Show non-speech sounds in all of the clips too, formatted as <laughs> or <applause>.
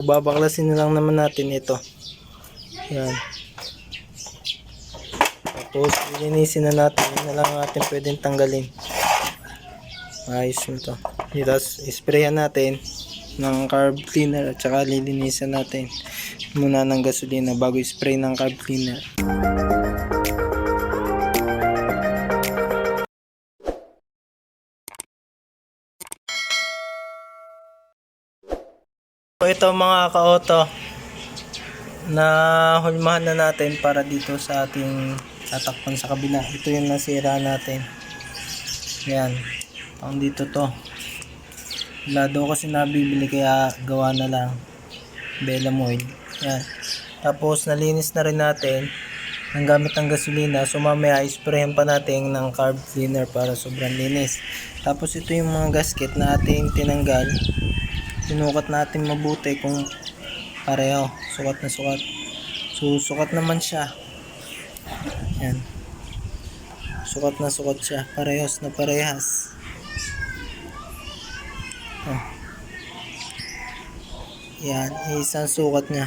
Babaklasin na lang naman natin ito. Yan. Tapos, linisin na natin. Yan na lang natin pwedeng tanggalin. Ayos na to. Tapos, sprayan natin ng carb cleaner at saka lilinisan natin muna ng gasolina bago spray ng carb cleaner. Ito mga ka-auto na hulmahan na natin para dito sa ating tatakpan sa kabila. Ito yung nasira natin. Yan. Ang dito to. Wala daw kasi nabibili kaya gawa na lang. Belamoid. Yan. Tapos nalinis na rin natin ng gamit ng gasolina. So mamaya isprayan pa natin ng carb cleaner para sobrang linis. Tapos ito yung mga gasket na ating tinanggal. Sinukat natin mabuti kung pareho. Sukat na sukat. So sukat naman siya. Yan. Sukat na sukat siya. Parehas na parehas. Oh. Yan, isang sukat niya.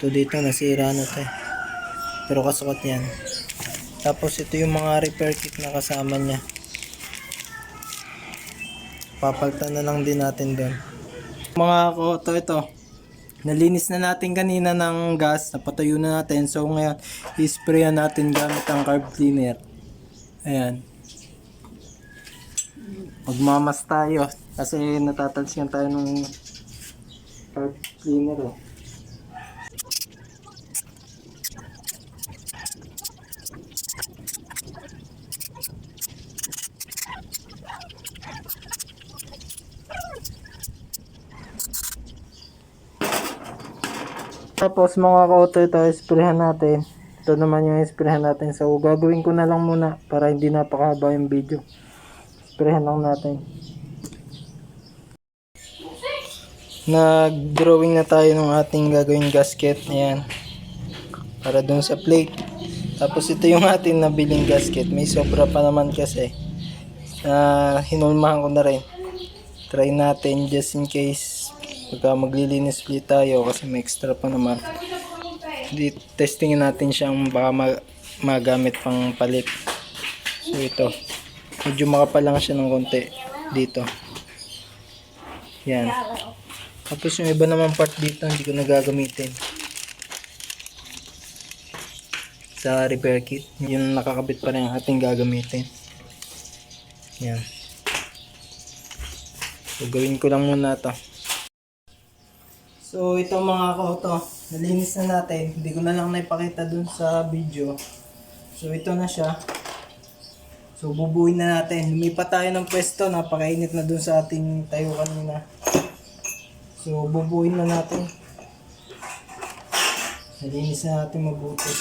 Ito dito, nasira na to eh. Pero kasukat yan. Tapos ito yung mga repair kit na kasama niya. Papalitan na lang din natin doon. Mga koto ito. Nalinis na natin kanina ng gas. Napatuyo na natin. So ngayon, isprayan natin gamit ang carb cleaner. Ayan. Magmamas tayo. Kasi natatalsiyan tayo ng carb cleaner eh. Tapos mga ka-auto ito, isprehan natin. Ito naman yung isprehan natin. So gagawin ko na lang muna para hindi napakahaba yung video. Isprehan lang natin. Nag-drawing na tayo ng ating gagawing gasket. Ayan. Para dun sa plate. Tapos ito yung ating nabiling gasket. May sobra pa naman kasi. Na hinulmahan ko na rin. Try natin just in case pagka maglilinis ulit tayo kasi may extra pa naman. Di, testingin natin siyang baka ma- magamit pang palit. So ito. Medyo makapal lang siya ng konti dito. Yan. Tapos yung iba naman part dito hindi ko nagagamitin. Sa repair kit. Yung nakakabit pa rin ang ating gagamitin. Yan. So gawin ko lang muna to. So ito mga kauto, nalinis na natin. Hindi ko na lang naipakita dun sa video. So ito na siya. So bubuin na natin. Lumipat tayo ng pwesto. Napakainit na dun sa ating tayo kanina. So bubuin na natin. Nalinis na natin mabuti.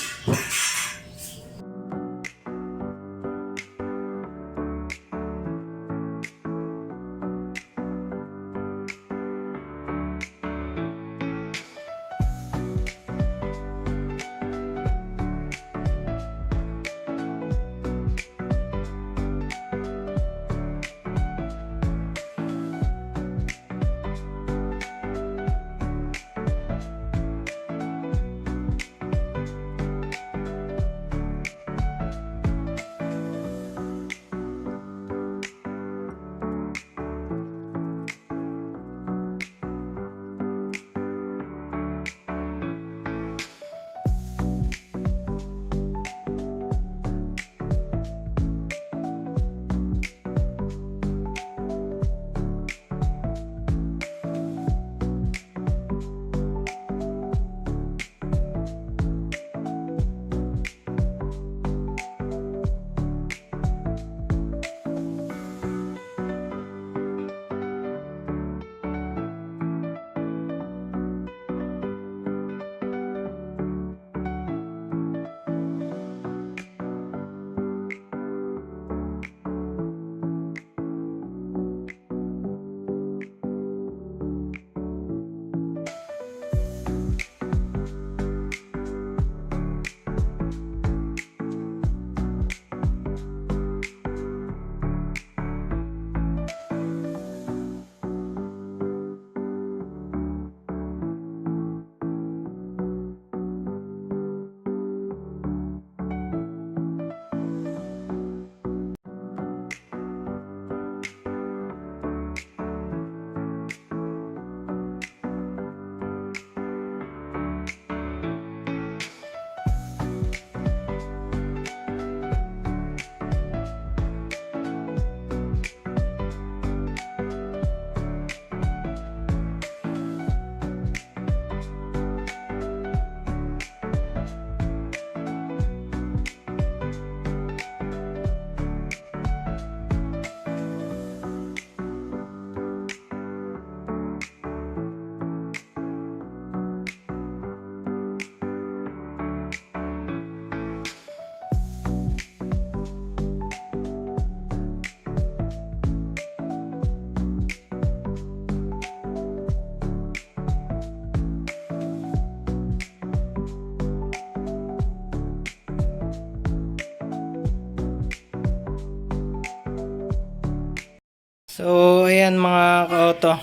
So, ayan mga ka-auto.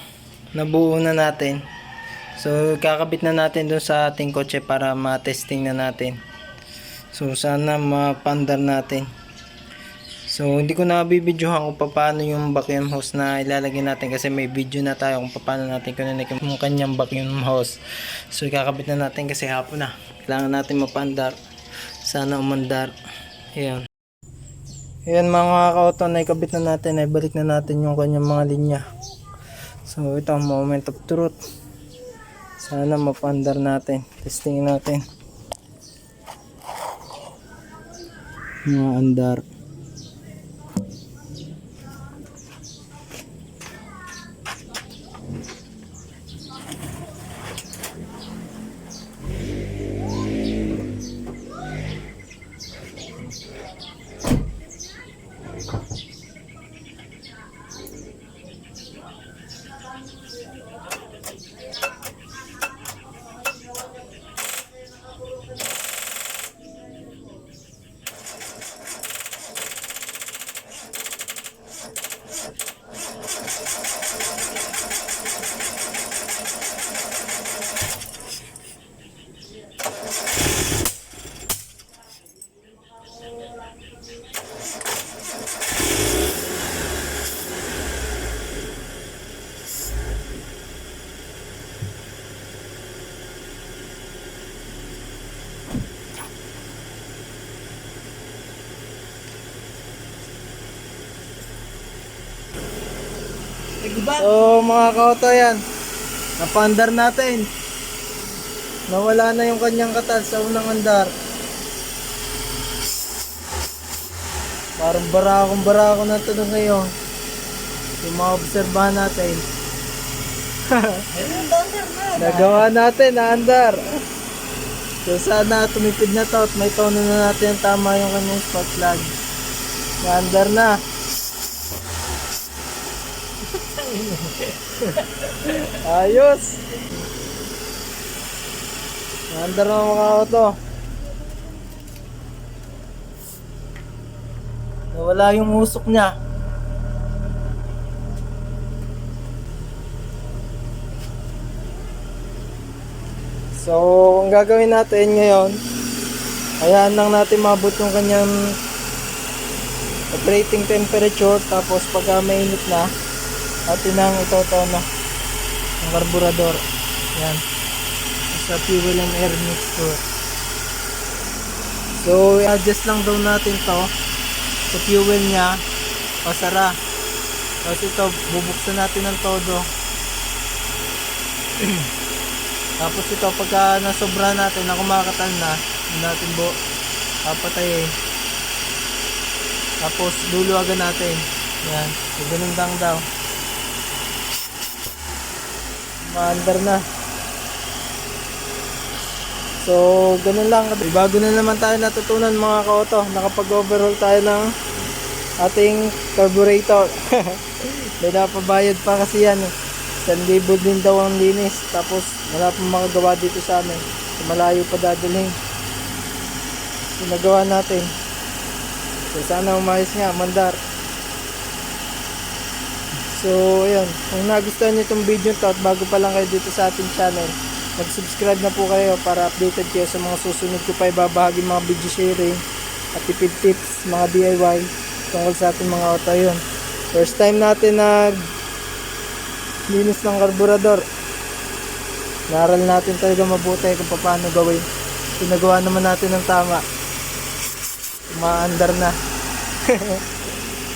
Nabuo na natin. So, kakabit na natin dun sa ating kotse para ma-testing na natin. So, sana mapandar natin. So, hindi ko na bibidyohan kung paano yung vacuum hose na ilalagay natin kasi may video na tayo kung paano natin connect yung kanyang vacuum hose. So, kakabit na natin kasi hapon na. Kailangan natin mapandar. Sana umandar. Ayan. Ayan mga ka-auto, naikabit na natin, naibalik na natin yung kanyang mga linya. So ito ang moment of truth. Sana mapandar natin. Testingin natin. Mga andar. So mga kauto yan. Napandar natin. Nawala na yung kanyang katal sa unang andar. Parang barakong barako na ito ngayon. Yung mga obserbahan natin. Nagawa natin, naandar. So sana tumipid na to at may tono na natin ang tama yung kanyang spot plug. Naandar na. <laughs> Ayos. Naandar na mga auto. Nawala yung usok niya. So, ang gagawin natin ngayon, hayaan lang natin mabot yung kanyang operating temperature tapos pagka mainit na atin nang itotono ang karburador yan sa fuel and air mixture. So adjust lang daw natin to sa fuel niya. Pasara. Tapos ito bubuksan natin ng todo. <clears throat> Tapos ito pagka nasobra natin na kumakatal na natin bu papatayin. Tapos luluwagan natin. Yan. So, ganun lang daw. Maandar na so ganun lang. Bago na naman tayo natutunan mga kaoto nakapag overhaul tayo ng ating carburetor. <laughs> May napabayad pa kasi yan. 1,000 din daw ang linis. Tapos wala pang makagawa dito sa amin. So, malayo pa dadalhin. So natin. So sana umayos nga mandar. So, ayun. Kung nagustuhan niyo itong video to at bago pa lang kayo dito sa ating channel, mag-subscribe na po kayo para updated kayo sa mga susunod ko pa ibabahagi mga video sharing at tipid tips, mga DIY tungkol sa ating mga auto yun. First time natin nag linis ng karburador. Naral natin talaga mabuti kung paano gawin. Pinagawa naman natin ng tama. Maandar na. <laughs>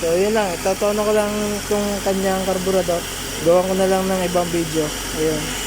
So yun lang, itatono ko lang itong kanyang karburador. Gawan ko na lang ng ibang video. Ayun.